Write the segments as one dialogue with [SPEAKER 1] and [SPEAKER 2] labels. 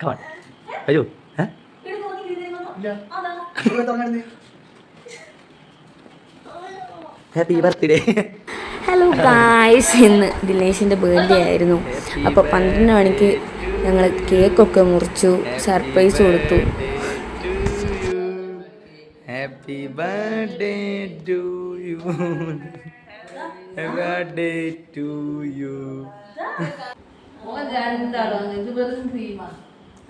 [SPEAKER 1] Come on ഏ? Happy birthday
[SPEAKER 2] hello guys ഇന്ന് ദിനേശിന്റെ birthday ആയിരുന്നു. അപ്പോൾ പന്ത്രണ്ട് മണിക്ക് ഞങ്ങൾ കേക്കൊക്കെ മുറിച്ചു സർപ്രൈസ് കൊടുത്തു.
[SPEAKER 1] Happy birthday to you birthday to you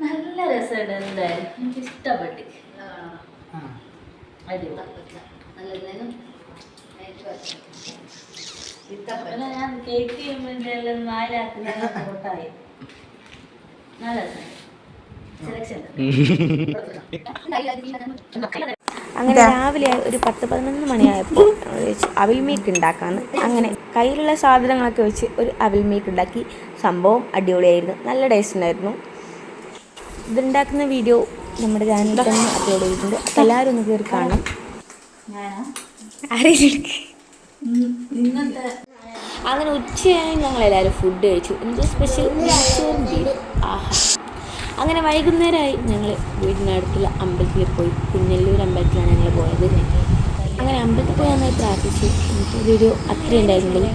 [SPEAKER 2] നല്ല രസമുണ്ട് എന്തായാലും. എനിക്ക് ഇഷ്ടപ്പെട്ടു. ഞാൻ കേക്ക് ചെയ്യുമ്പോൾ നാലാക്കുന്ന ഫോട്ടായി നല്ല സെലക്ഷൻ അങ്ങനെ രാവിലെ ഒരു പത്ത് പതിനൊന്ന് മണിയായപ്പോൾ അവിൽ മീക്ക് ഉണ്ടാക്കാന്ന്. അങ്ങനെ കയ്യിലുള്ള സാധനങ്ങളൊക്കെ വെച്ച് ഒരു അവിൽ മീക്ക് ഉണ്ടാക്കി. സംഭവം അടിപൊളിയായിരുന്നു. നല്ല ടേസ്റ്റ് ഉണ്ടായിരുന്നു. ഇതുണ്ടാക്കുന്ന വീഡിയോ നമ്മുടെ ചാനലിൽ തന്നെ അപ്ലോഡ് ചെയ്തിട്ടുണ്ട്. അപ്പം എല്ലാവരും ഒന്ന് കയറി കാണാം അങ്ങനെ ഉച്ചയായി ഞങ്ങൾ എല്ലാവരും ഫുഡ് കഴിച്ചു. എന്ത് സ്പെഷ്യൽ ബീഫ് ആഹാ. അങ്ങനെ വൈകുന്നേരമായി ഞങ്ങൾ വീടിനടുത്തുള്ള അമ്പലത്തിൽ പോയി. കുഞ്ഞല്ലൂർ അമ്പലത്തിലാണ് ഞങ്ങൾ പോയത്. അങ്ങനെ അമ്പലത്തിൽ പോയി നന്നായി പ്രാർത്ഥിച്ചു. വീഡിയോ അത്രയും ഉണ്ടായിരുന്നുള്ളൂ.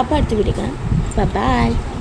[SPEAKER 2] അപ്പോൾ അടുത്ത പിടിക്കണം കാണാം. ബൈ